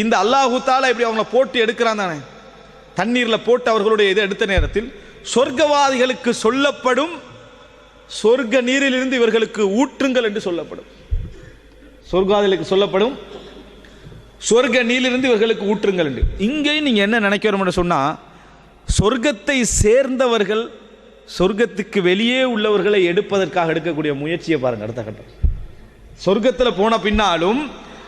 இந்த அல்லாஹூத்தால இப்படி அவங்கள போட்டு எடுக்கிறான் தானே? தண்ணீரில் போட்டு அவர்களுடைய இதை எடுத்த நேரத்தில் சொர்க்கவாதிகளுக்கு சொல்லப்படும் சொர்க்க நீரிலிருந்து இவர்களுக்கு ஊற்றுங்கள் என்று சொல்லப்படும். சொர்க்கவாதிகளுக்கு சொல்லப்படும் சொர்க்க நீரிலிருந்து இவர்களுக்கு ஊற்றுங்கள் என்று. இங்கேயும் நீங்கள் என்ன நினைக்கிறோம்னு சொன்னால் சொர்க்கத்தை சேர்ந்தவர்கள் சொர்க்கத்துக்கு வெளியே உள்ளவர்களை எடுப்பதற்காக எடுக்கக்கூடிய முயற்சியை பாருங்கள் அடுத்த கட்டம். சொர்க்கத்தில் போன பின்னாலும்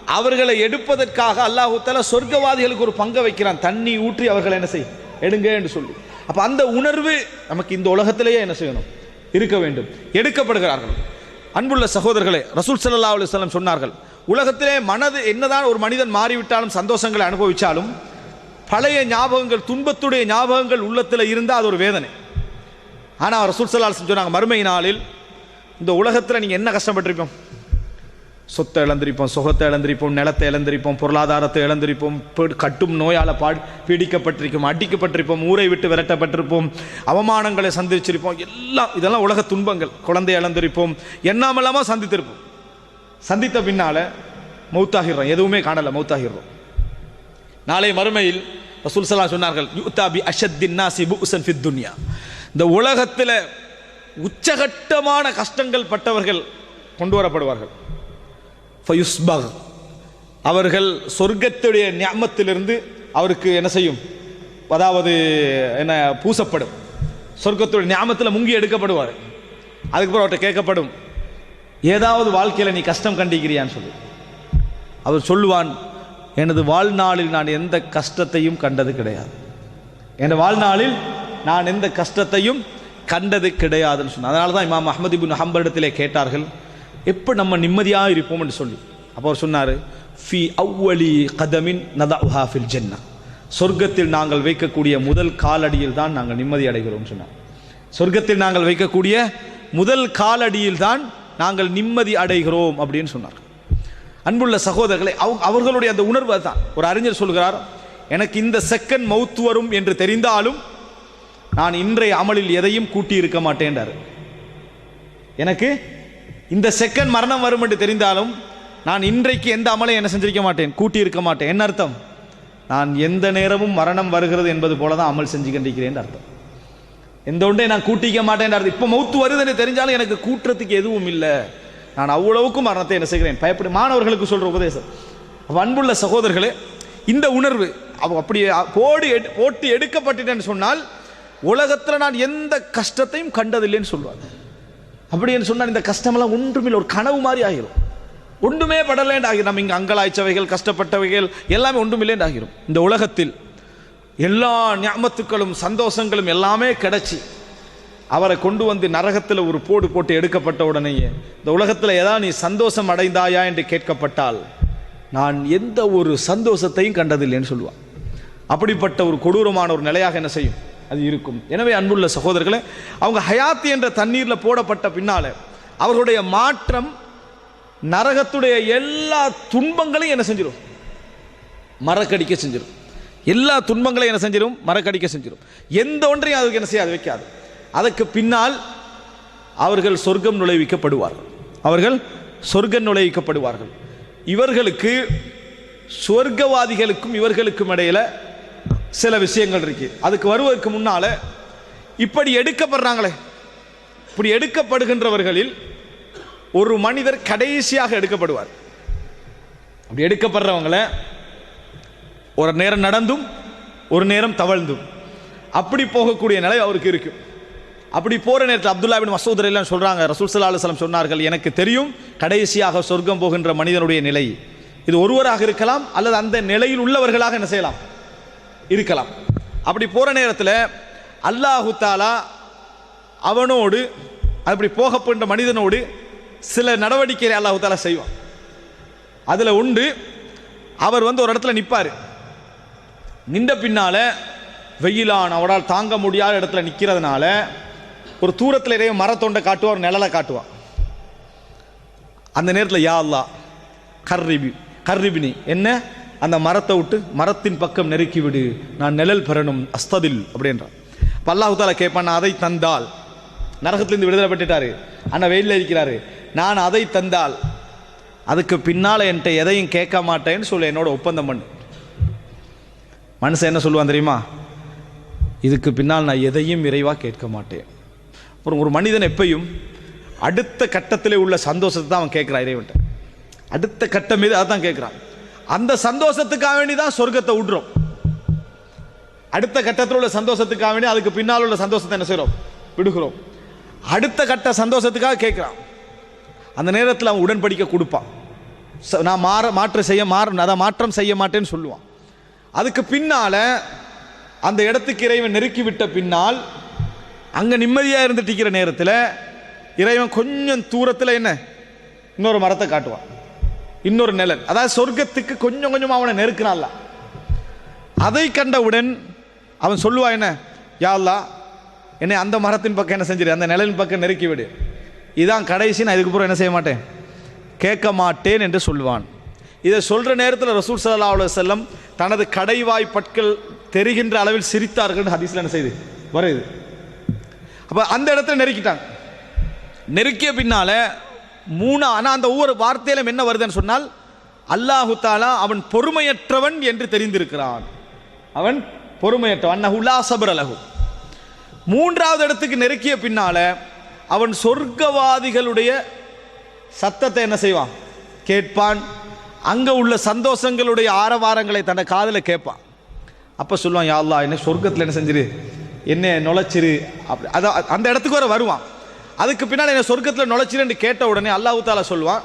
அவர்களை எடுப்பதற்காக அல்லாஹு சொர்க்கவாதிகளுக்கு ஒரு பங்கை வைக்கிறான். தண்ணி ஊற்றி அவர்களை என்ன செய் எடுங்க என்று சொல்லி. அப்போ அந்த உணர்வு நமக்கு இந்த உலகத்திலேயே என்ன செய்யணும்? இருக்க வேண்டும். எடுக்கப்படுகிறார்கள். அன்புள்ள சகோதரர்களே ரசூல் சல்லா அலுவலம் சொன்னார்கள் உலகத்திலே மனது என்னதான் ஒரு மனிதன் மாறிவிட்டாலும் சந்தோஷங்களை அனுபவிச்சாலும் பழைய ஞாபகங்கள் துன்பத்துடைய ஞாபகங்கள் உள்ளத்தில் இருந்தால் அது ஒரு வேதனை. ஆனால் ரசூல் சல்லா சொன்னாங்க மறுமை நாளில் இந்த உலகத்தில் நீங்கள் என்ன கஷ்டப்பட்டிருப்போம் சொத்தை இழந்திருப்போம் சுகத்தை இழந்திருப்போம் நிலத்தை இழந்திருப்போம் பொருளாதாரத்தை இழந்திருப்போம் கட்டும் நோயால் பா பீடிக்கப்பட்டிருப்போம் அடிக்கப்பட்டிருப்போம் ஊரை விட்டு விரட்டப்பட்டிருப்போம் அவமானங்களை சந்திச்சிருப்போம் எல்லாம் இதெல்லாம் உலக துன்பங்கள். குழந்தை இழந்திருப்போம் என்னாமல்லாமல் சந்தித்திருப்போம். சந்தித்த பின்னால மௌத்தாகிடுறோம் எதுவுமே காணலை மௌத்தாகிடுறோம். நாளை மறுமையில் ரசூல் ஸல்லல்லாஹு சொன்னார்கள் யுத்தா அஷத்தின் நாசி புஉசன் ஃபித் துன்யா. இந்த உலகத்தில் உச்சகட்டமான கஷ்டங்கள் பட்டவர்கள் கொண்டு வரப்படுவார்கள். ஃபயுஸ்பக் அவர்கள் சொர்க்கத்துடைய ஞாமத்திலிருந்து அவருக்கு என்ன செய்யும்? அதாவது என்ன பூசப்படும். சொர்க்கத்துடைய ஞாமத்தில் முங்கி எடுக்கப்படுவார். அதுக்கப்புறம் அவர்கிட்ட கேட்கப்படும். ஏதாவது வாழ்க்கையில் நீ கஷ்டம் கண்டிக்கிறியான்னு சொல்லி. அவர் சொல்லுவான் எனது வாழ்நாளில் நான் எந்த கஷ்டத்தையும் கண்டது கிடையாது. என் வாழ்நாளில் நான் எந்த கஷ்டத்தையும் கண்டது கிடையாதுன்னு சொன்னேன் அதனால தான் இமாம் அஹ்மது இபின் ஹம்பரிடத்திலே கேட்டார்கள் எப்போ நம்ம நிம்மதியாக இருப்போம்னு சொல்லி. அப்போ அவர் சொன்னார் ஃபி அவ்வளி கதமின் நதா ஹாஃபில் ஜென்னா. சொர்க்கத்தில் நாங்கள் வைக்கக்கூடிய முதல் காலடியில் தான் நாங்கள் நிம்மதி அடைகிறோம் சொன்னார். சொர்க்கத்தில் நாங்கள் வைக்கக்கூடிய முதல் காலடியில் தான் நாங்கள் நிம்மதி அடைகிறோம் அப்படின்னு சொன்னார். அன்புள்ள சகோதரர்களை அவர்களுடைய அந்த உணர்வு தான் ஒரு அறிஞர் சொல்கிறார் எனக்கு இந்த செகண்ட் மவுத் வரும் என்று தெரிந்தாலும் நான் இன்றைய அமலில் எதையும் கூட்டி இருக்க மாட்டேன்றார் எனக்கு இந்த செகண்ட் மரணம் வரும் என்று தெரிந்தாலும் நான் இன்றைக்கு எந்த அமலையும் என்ன செஞ்சிருக்க மாட்டேன்? கூட்டி இருக்க மாட்டேன். என்ன அர்த்தம்? நான் எந்த நேரமும் மரணம் வருகிறது என்பது போல தான் அமல் செஞ்சு கண்டிக்கிறேன் அர்த்தம். எந்த ஒன்றே நான் கூட்டிக்க மாட்டேன் அர்த்தம். இப்போ மௌத்து வருதுன்னு தெரிஞ்சாலும் எனக்கு கூட்டுறதுக்கு எதுவும் இல்லை. நான் அவ்வளவுக்கும் மரணத்தை என்ன செய்கிறேன்? பயப்படு. மாணவர்களுக்கு சொல்கிற உபதேசம். அன்புள்ள சகோதரர்களே இந்த உணர்வு அவ அப்படி போடு எடு- போட்டு எடுக்கப்பட்டுட்டேன்னு சொன்னால் உலகத்தில் நான் எந்த கஷ்டத்தையும் கண்டதில்லைன்னு சொல்லுவாங்க அப்படின்னு சொன்னால் இந்த கஷ்டமெல்லாம் ஒன்றுமில்லை. ஒரு கனவு மாதிரி ஆகிரும். ஒன்றுமே படலேண்டு ஆகிரும். நம்ம இங்கே அங்கலாய்ச்சவைகள் கஷ்டப்பட்டவைகள் எல்லாமே ஒன்றுமில்லேண்டு ஆகிரும். இந்த உலகத்தில் எல்லா ஞாபத்துக்களும் சந்தோஷங்களும் எல்லாமே கிடச்சி அவரை கொண்டு வந்து நரகத்தில் ஒரு போடு போட்டு எடுக்கப்பட்ட உடனேயே இந்த உலகத்தில் ஏதாவது நீ சந்தோஷம் அடைந்தாயா என்று கேட்கப்பட்டால் நான் எந்த ஒரு சந்தோஷத்தையும் கண்டதில்லைன்னு சொல்லுவான். அப்படிப்பட்ட ஒரு கொடூரமான ஒரு நிலையாக என்ன செய்யும்? அது இருக்கும். எனவே அன்புள்ள சகோதரர்களே அவங்க ஹயாத்தி என்ற தண்ணீரில் போடப்பட்ட பின்னால அவர்களுடைய மாற்றம் நரகத்துடைய எல்லா துன்பங்களையும் என்ன செஞ்சிடும் மரக்கடிக்க செஞ்சிடும் எல்லா துன்பங்களையும் என்ன செஞ்சிடும் மரக்கடிக்க செஞ்சிடும் எந்த ஒன்றையும் அதுக்கு என்ன செய்யாது வைக்காது. அதற்கு பின்னால் அவர்கள் சொர்க்கம் நுழைவிக்கப்படுவார்கள். அவர்கள் சொர்க்கம் நுழைவிக்கப்படுவார்கள். இவர்களுக்கு சொர்க்கவாதிகளுக்கும் இவர்களுக்கும் இடையில சில விஷயங்கள் இருக்கு. அதுக்கு வருவதற்கு முன்னால இப்படி எடுக்கப்படுறாங்களே. இப்படி எடுக்கப்படுகின்றவர்களில் ஒரு மனிதர் கடைசியாக எடுக்கப்படுவார். அப்படி எடுக்கப்படுறவங்களை ஒரு நேரம் நடந்தும் ஒரு நேரம் தவழ்ந்தும். அப்படி போகக்கூடிய நிலை அவருக்கு இருக்கும் அப்படி போகிற நேரத்தில் அப்துல்லா பின் மசூத் எல்லாம் சொல்கிறாங்க ரசூல் சல்லா அலுவலம் சொன்னார்கள் எனக்கு தெரியும் கடைசியாக சொர்க்கம் போகின்ற மனிதனுடைய நிலை. இது ஒருவராக இருக்கலாம் அல்லது அந்த நிலையில் உள்ளவர்களாக என்ன செய்யலாம்? இருக்கலாம். அப்படி போகிற நேரத்தில் அல்லாஹு தாலா அவனோடு அப்படி போகப்பட்ட மனிதனோடு சில நடவடிக்கைகளை அல்லாஹு தாலா செய்வான். அதில் உண்டு அவர் வந்து ஒரு இடத்துல நிற்பார் நின்ற பின்னால வெயிலான் அவரால் தாங்க முடியாத இடத்துல நிற்கிறதுனால ஒரு தூரத்தில் இறைய மரத்தொண்டை காட்டுவார் நிழலை காட்டுவான். அந்த நேரத்தில் யா அல்லா கர்ரிபி கர்ரிபினி என்ன? அந்த மரத்தை விட்டு மரத்தின் பக்கம் நெருக்கி விடு. நான் நிழல் பெறணும். அஸ்ததில் அப்படின்றான். அப்ப கேட்பான் நான் அதை தந்தால். நரகத்திலிருந்து விடுதலை பெற்றுட்டாரு. ஆனால் வெயிலில் இருக்கிறாரு. நான் அதை தந்தால். அதுக்கு பின்னால் என்கிட்ட எதையும் கேட்க மாட்டேன்னு சொல்லி என்னோட ஒப்பந்தம் பண்ணு. மனுஷன் என்ன சொல்லுவான் தெரியுமா? இதுக்கு பின்னால் நான் எதையும் விரைவாக கேட்க மாட்டேன். அப்புறம் ஒரு மனிதன் எப்பையும் அடுத்த கட்டத்திலே உள்ள சந்தோஷத்தை தான் அவன் கேட்குறான் இறைவன்ட்ட அடுத்த கட்டம் மீது அதான் கேட்குறான். அந்த சந்தோஷத்துக்காக வேண்டி தான் சொர்க்கத்தை விடுறோம் அடுத்த கட்டத்தில் உள்ள சந்தோஷத்துக்காக வேண்டி அதுக்கு பின்னால் உள்ள சந்தோஷத்தை என்ன செய்கிறோம் விடுகிறோம். அடுத்த கட்ட சந்தோஷத்துக்காக கேட்குறான். அந்த நேரத்தில் அவன் உடன்படிக்கை கொடுப்பான். ச- நான் மாற மாற்றம் செய்ய மாற அதை மாற்றம் செய்ய மாட்டேன்னு சொல்லுவான். அதுக்கு பின்னால் அந்த இடத்துக்கு இறைவன் நெருக்கி விட்ட பின்னால் அங்கே நிம்மதியாக இருந்துட்டு இருக்கிற நேரத்தில் இறைவன் கொஞ்சம் தூரத்தில் என்ன? இன்னொரு மரத்தை காட்டுவான். இன்னொரு நிழல். அதாவது சொர்க்கத்துக்கு கொஞ்சம் கொஞ்சமாக அவனை நெருக்கினான்ல. அதை கண்டவுடன் அவன் சொல்லுவா என்ன? யாழ்லா என்னை அந்த மரத்தின் பக்கம் என்ன செஞ்சிரு? அந்த நிழலின் பக்கம் நெருக்கி விடு. இதான் கடைசி நான் இதுக்கப்புறம் என்ன செய்ய மாட்டேன்? கேட்க மாட்டேன் என்று சொல்லுவான். இதை சொல்கிற நேரத்தில் ரசூல் சல்லா அலைஹி செல்லம் தனது கடைவாய் பற்கள் தெரிகின்ற அளவில் சிரித்தார்கள் ஹதீஸில் என்ன செய்து? வருது அப்போ அந்த இடத்துல நெருக்கிட்டாங்க. நெருக்கிய பின்னால மூணு. ஆனால் அந்த ஒவ்வொரு வார்த்தையிலும் என்ன வருதுன்னு சொன்னால் அல்லாஹு தாலா அவன் பொறுமையற்றவன் என்று தெரிந்திருக்கிறான். அவன் பொறுமையற்றவன். அன்னஹுல்லா சபர் அலகு மூன்றாவது இடத்துக்கு நெருக்கிய பின்னால அவன் சொர்க்கவாதிகளுடைய சத்தத்தை என்ன செய்வான்? கேட்பான். அங்கே உள்ள சந்தோஷங்களுடைய ஆரவாரங்களை தன்னை காதில் கேட்பான். அப்போ சொல்லுவான் யா அல்லா என்ன சொர்க்கத்தில் என்ன செஞ்சிரு? என்ன நுழைச்சிரு. அப்படி. அதான் அந்த இடத்துக்கு வர வருவான். அதுக்கு பின்னால் என்ன சொர்க்கத்தில் நுழைச்சிருன்னு கேட்ட உடனே அல்லாஹு தாலா சொல்லுவான்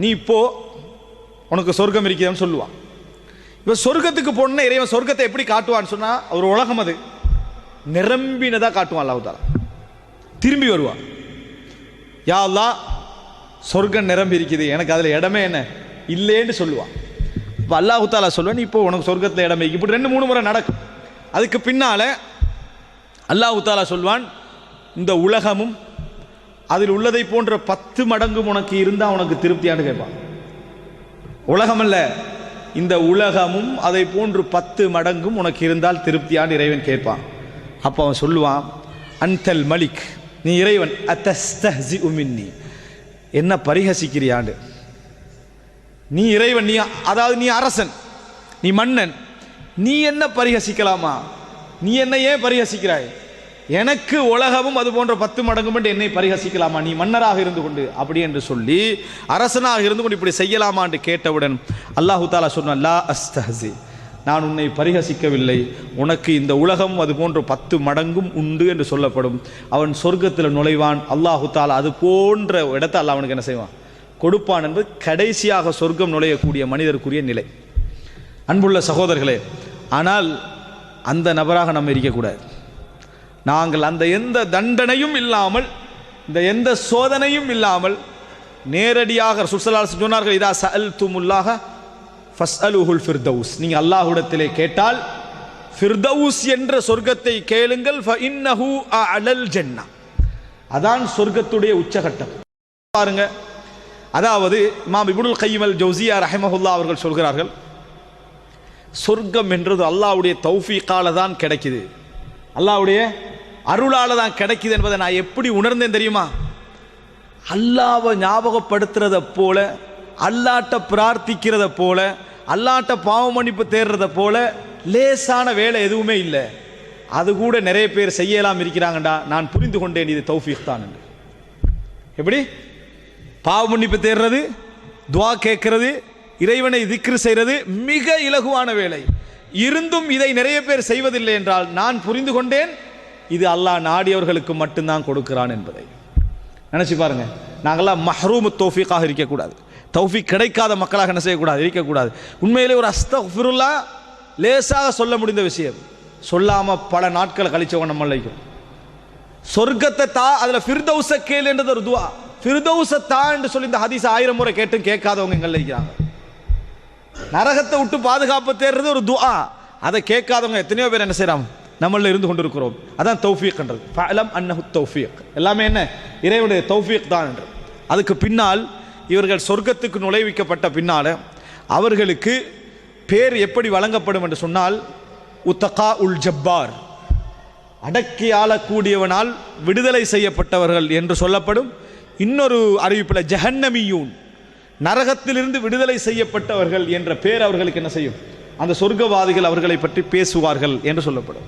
நீ இப்போ உனக்கு சொர்க்கம் இருக்குதுன்னு சொல்லுவான். இப்போ சொர்க்கத்துக்கு போன இறைவன் சொர்க்கத்தை எப்படி காட்டுவான்னு சொன்னால் ஒரு உலகம் அது. நிரம்பினதாக காட்டுவான் அல்லாஹு தாலா திரும்பி வருவான். யா அல்லா சொர்க்கம் நிரம்பி இருக்குது எனக்கு அதில் இடமே என்ன? இல்லைன்னு சொல்லுவான். இப்போ அல்லாஹு தாலா சொல்லுவேன் நீ இப்போ உனக்கு சொர்க்கத்தில் இடமே இப்படி ரெண்டு மூணு முறை நடக்கும். அதுக்கு பின்னால் அல்லாஹு தாலா சொல்வான் இந்த உலகமும் அதில் உள்ளதை போன்ற பத்து மடங்கும் உனக்கு இருந்தால் உனக்கு திருப்தியான்னு கேட்பான். உலகம் அல்ல இந்த உலகமும் அதை போன்று பத்து மடங்கும் உனக்கு இருந்தால் திருப்தியான்னு இறைவன் கேட்பான். அப்போ அவன் சொல்லுவான் அன்தல் மலிக் நீ இறைவன் அத்தஸ்தஹ்ஸி உமின்னி என்ன பரிகசிக்கிறியாண்டு நீ இறைவன் நீ அதாவது நீ அரசன் நீ மன்னன் நீ என்ன பரிகசிக்கலாமா நீ என்ன ஏன் பரிகசிக்கிறாய் எனக்கு உலகமும் அது போன்ற பத்து மடங்கும் என்று என்னை பரிகசிக்கலாமா? நீ மன்னராக இருந்து கொண்டு அப்படி என்று சொல்லி அரசனாக இருந்து கொண்டு இப்படி செய்யலாமா என்று கேட்டவுடன் அல்லாஹு தாலா சொன்னான் லா அஸ்தஹசி நான் உன்னை பரிகசிக்கவில்லை. உனக்கு இந்த உலகம் அது போன்ற பத்து மடங்கும் உண்டு என்று சொல்லப்படும். அவன் சொர்க்கத்தில் நுழைவான். அல்லாஹு தாலா அது போன்ற இடத்தை அல்ல அவனுக்கு என்ன செய்வான்? கொடுப்பான் என்பது கடைசியாக சொர்க்கம் நுழையக்கூடிய மனிதருக்குரிய நிலை. அன்புள்ள சகோதரர்களே ஆனால் அந்த நபராக நம்ம இருக்கக்கூடாது. நாங்கள் அந்த எந்த தண்டனையும் இல்லாமல் இந்த எந்த சோதனையும் இல்லாமல் நேரடியாக சுசலால் சொன்னார்கள் இதா சல் துமுல்லாக ஃபஸ் அலுஹுல் ஃபிர்தவுஸ் நீங்கள் அல்லாஹுடத்திலே கேட்டால் ஃபிர்தவுஸ் என்ற சொர்க்கத்தை கேளுங்கள் ஃப இன்னஹு அலல் ஜென்னா. அதான் சொர்க்கத்துடைய உச்சகட்டம். பாருங்க அதாவது மாம் இபுல் கைமல் அல் ரஹமஹுல்லா அவர்கள் சொல்கிறார்கள் சொர்க்கம் என்றது அல்லாவுடைய தௌஃபீக்கால தான் கிடைக்குது. அல்லாவுடைய அருளால தான் கிடைக்குது என்பதை நான் எப்படி உணர்ந்தேன் தெரியுமா? அல்லாவை ஞாபகப்படுத்துறத போல அல்லாட்ட பிரார்த்திக்கிறத போல அல்லாட்ட பாவ மன்னிப்பு தேடுறத போல லேசான வேலை எதுவுமே இல்லை. அது கூட நிறைய பேர் செய்யலாம் இருக்கிறாங்கடா நான் புரிந்து கொண்டேன் இது தௌஃபீக் தான் எப்படி? பாவ மன்னிப்பு தேடுறது துவா கேட்கறது இறைவனை திக்ரு செய்கிறது மிக இலகுவான வேலை. இருந்தும் இதை நிறைய பேர் செய்வதில்லை என்றால் நான் புரிந்து கொண்டேன் இது அல்லாஹ் நாடியவர்களுக்கு மட்டும்தான் கொடுக்கிறான் என்பதை. நினச்சி பாருங்க. நாங்களாம் மஹ்ரூமு தௌஃபிக்காக இருக்கக்கூடாது. தௌஃபி கிடைக்காத மக்களாக என்ன செய்யக்கூடாது? இருக்கக்கூடாது. உண்மையிலே ஒரு அஸ்தஃபிருல்லா லேசாக சொல்ல முடிந்த விஷயம். சொல்லாமல் பல நாட்களை கழிச்சவங்க நம்ம இருக்கும் சொர்க்கத்தை தா அதில் ஃபிர்தௌச கேள் என்றது ஒரு துவா. ஃபிர்தௌச தா என்று சொல்லி இந்த ஹதீஸ் ஆயிரம் முறை கேட்டும் கேட்காதவங்க எங்கள் இருக்கிறாங்க நரகத்தை விட்டு பாதுகாப்பு தேடுறது ஒரு துவா. அதை கேட்காதவங்க எத்தனையோ பேர் என்ன செய்கிறாங்க நம்மளில் இருந்து கொண்டிருக்கிறோம். அதான் தௌஃபீக்ன்றது ஃபலம் அன்னஹு தௌஃபீக். எல்லாமே என்ன? இறைவனுடைய தௌஃபீக் தான் என்று. அதுக்கு பின்னால் இவர்கள் சொர்க்கத்துக்கு நுழைவிக்கப்பட்ட பின்னால் அவர்களுக்கு பேர் எப்படி வழங்கப்படும் என்று சொன்னால் உத்தகா உல் ஜப்பார். அடக்கி ஆளக்கூடியவனால் விடுதலை செய்யப்பட்டவர்கள் என்று சொல்லப்படும் இன்னொரு அறிவிப்பில் ஜஹன்னமியூன். நரகத்திலிருந்து விடுதலை செய்யப்பட்டவர்கள் என்ற பேர் அவர்களுக்கு என்ன செய்யும்? அந்த சொர்க்கவாதிகள் அவர்களை பற்றி பேசுவார்கள் என்று சொல்லப்படும்.